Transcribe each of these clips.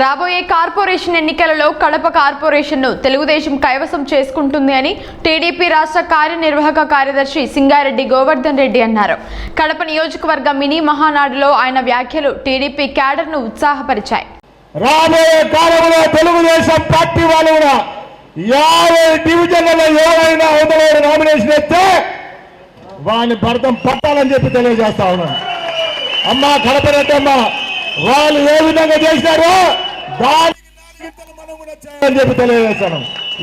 రాబోయే కార్పొరేషన్ ఎన్నికలలో కడప కార్పొరేషన్ను తెలుగుదేశం కైవసం చేసుకుంటుంది అని టీడీపీ రాష్ట్ర కార్యనిర్వాహక కార్యదర్శి సింగారెడ్డి గోవర్ధన్ రెడ్డి అన్నారు. కడప నియోజకవర్గ మినీ మహానాడులో ఆయన వ్యాఖ్యలు టీడీపీ క్యాడర్ను ఉత్సాహపరిచాయి. రాబోయే కాలంలో తెలుగుదేశం పార్టీ వాళ్ళు కూడా యాభై డివిజన్లలో ఎవరైనా వందల నామినేషన్ ఎత్తే వాని భర్తం పట్టాలని చెప్పి తెలియజేస్తా ఉన్నాను. అమ్మా కడపరెడ్డమ్మ వాళ్ళు ఏ విధంగా చేశారో మనం కూడా చేయాలని చెప్పి తెలియజేస్తాను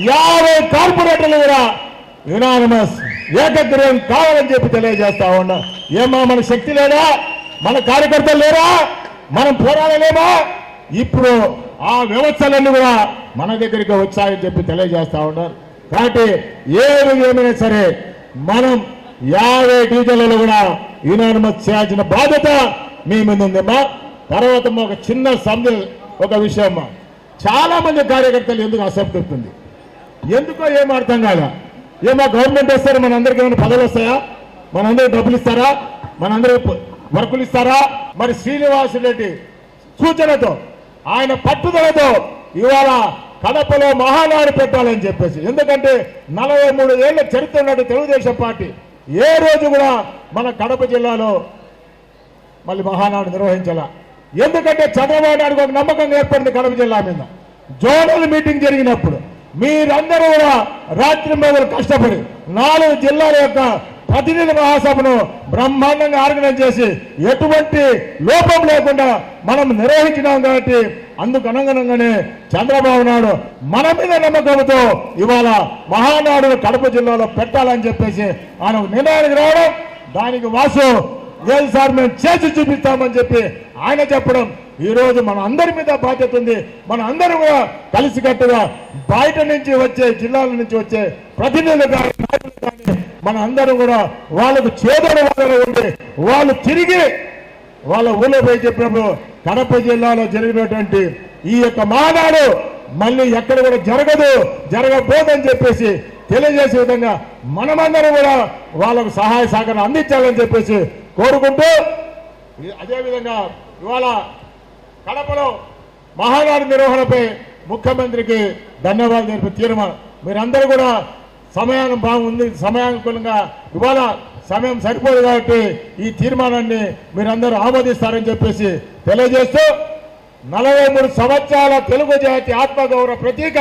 యాభై కార్పొరేటర్లు కూడా యునానిమస్ ఏకగ్రీవం కావాలని చెప్పి తెలియజేస్తా ఉన్నా. ఏమా మన శక్తి లేదా? మన కార్యకర్తలు లేరా? మనం పోరాడలేమా? ఇప్పుడు ఆ వ్యవస్థలన్నీ కూడా మన దగ్గరికి వచ్చాయని చెప్పి తెలియజేస్తా ఉన్నారు కాబట్టి ఏది ఏమైనా సరే మనం యాభై టీచర్లలో కూడా యునానిమస్ చేయాల్సిన బాధ్యత మీ మీద ఉందమ్మా. తర్వాత ఒక చిన్న సందేహం ఒక విషయం చాలా మంది కార్యకర్తలు ఎందుకు అసంతృప్తి ఎందుకో ఏం అర్థం కాదా ఏమో గవర్నమెంట్ వస్తారు మనందరికి ఏమైనా పదవులు వస్తాయా? మనందరికి డబ్బులు ఇస్తారా? మనందరికి వర్కులు ఇస్తారా? మరి శ్రీనివాస్ రెడ్డి సూచనతో ఆయన పట్టుదలతో ఇవాళ కడపలో మహానాడు పెట్టాలని చెప్పేసి ఎందుకంటే నలభై మూడు ఏళ్ళ చరిత్ర ఉన్నట్టు తెలుగుదేశం పార్టీ ఏ రోజు కూడా మన కడప జిల్లాలో మళ్ళీ మహానాడు నిర్వహించాల? ఎందుకంటే చంద్రబాబు నాయుడు ఒక నమ్మకం ఏర్పడింది కడప జిల్లా మీద. జోనల్ మీటింగ్ జరిగినప్పుడు మీరందరూ కూడా రాత్రి మీద కష్టపడి నాలుగు జిల్లాల యొక్క ప్రతినిధి మహాసభను బ్రహ్మాండంగా ఆర్గనైజ్ చేసి ఎటువంటి లోపం లేకుండా మనం నిర్వహించినాం కాబట్టి అందుకు అనుగుణంగానే చంద్రబాబు నాయుడు మన మీద నమ్మకంతో ఇవాళ మహానాడు కడప జిల్లాలో పెట్టాలని చెప్పేసి ఆయన నిర్ణయానికి రావడం దానికి వాసు లేదు సార్ మేము చేసి చూపిస్తామని చెప్పి ఆయన చెప్పడం. ఈరోజు మన అందరి మీద బాధ్యత ఉంది. మన అందరూ కూడా కలిసికట్టుగా బయట నుంచి వచ్చే జిల్లాల నుంచి వచ్చే ప్రతినిధులు కానీ కానీ మన అందరం కూడా వాళ్ళకు చేదోడు వాళ్ళలో ఉండి వాళ్ళు తిరిగి వాళ్ళ ఊళ్ళో పోయి చెప్పినప్పుడు కడప జిల్లాలో జరిగినటువంటి ఈ యొక్క మానాడు మళ్ళీ ఎక్కడ కూడా జరగదు జరగబోదని చెప్పేసి తెలియజేసే విధంగా మనమందరం కూడా వాళ్ళకు సహాయ సహకారం అందించాలని చెప్పేసి కోరుకుంటూ అదేవిధంగా ఇవాళ కడపలో మహానాడు నిర్వహణపై ముఖ్యమంత్రికి ధన్యవాదాలు తెలిపే తీర్మానం. మీరందరూ కూడా సమయాన్ని బాగుంది సమయానుకూలంగా ఇవాళ సమయం సరిపోదు కాబట్టి ఈ తీర్మానాన్ని మీరందరూ ఆమోదిస్తారని చెప్పేసి తెలియజేస్తూ నలభై మూడు సంవత్సరాల తెలుగు జాతి ఆత్మగౌరవ ప్రతీక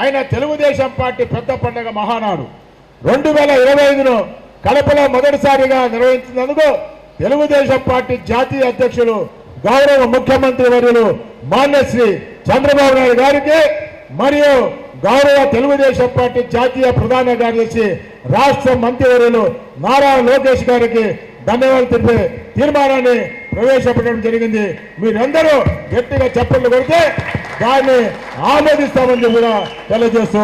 ఆయన తెలుగుదేశం పార్టీ పెద్ద పండగ మహానాడు. రెండు వేల ఇరవై ఐదులో కడపలో మొదటిసారిగా నిర్వహించినందుకు తెలుగుదేశం పార్టీ జాతీయ అధ్యక్షులు గౌరవ ముఖ్యమంత్రి వర్యులు మాన్యశ్రీ చంద్రబాబు నాయుడు గారికి మరియు గౌరవ తెలుగుదేశం పార్టీ జాతీయ ప్రధాన కార్యదర్శి రాష్ట్ర మంత్రివర్యులు నారా లోకేష్ గారికి ధన్యవాదాలు తెలిపే తీర్మానాన్ని ప్రవేశపెట్టడం జరిగింది. మీరందరూ గట్టిగా చప్పట్లు కొడితే దాన్ని ఆమోదిస్తామని కూడా తెలియజేస్తూ